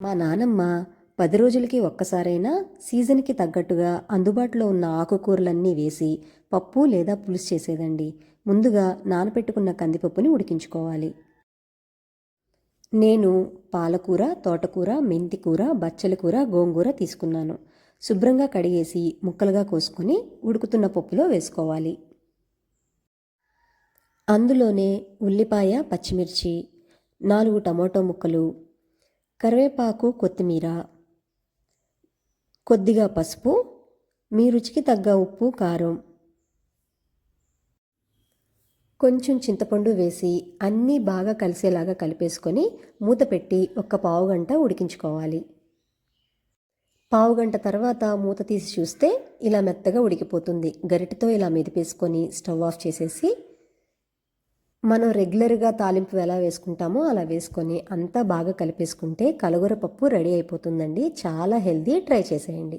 మా నానమ్మ పది రోజులకి ఒక్కసారైనా సీజన్కి తగ్గట్టుగా అందుబాటులో ఉన్న ఆకుకూరలన్నీ వేసి పప్పు లేదా పులుసు చేసేదండి. ముందుగా నానపెట్టుకున్న కందిపప్పుని ఉడికించుకోవాలి. నేను పాలకూర తోటకూర మెంతికూర బచ్చలకూర గోంగూర తీసుకున్నాను. శుభ్రంగా కడిగేసి ముక్కలుగా కోసుకొని ఉడుకుతున్న పప్పులో వేసుకోవాలి. అందులోనే ఉల్లిపాయ పచ్చిమిర్చి నాలుగు టమాటో ముక్కలు కరివేపాకు కొత్తిమీర కొద్దిగా పసుపు మీ రుచికి తగ్గ ఉప్పు కారం కొంచెం చింతపండు వేసి అన్నీ బాగా కలిసేలాగా కలిపేసుకొని మూత పెట్టి ఒక పావు గంట ఉడికించుకోవాలి. పావు గంట తర్వాత మూత తీసి చూస్తే ఇలా మెత్తగా ఉడికిపోతుంది. గరిటతో ఇలా మెదిపేసుకొని స్టవ్ ఆఫ్ చేసేసి మనం రెగ్యులర్గా తాలింపు ఎలా వేసుకుంటామో అలా వేసుకొని అంతా బాగా కలిపేసుకుంటే కలగూర పప్పు రెడీ అయిపోతుందండి. చాలా హెల్దీ ట్రై చేసేయండి.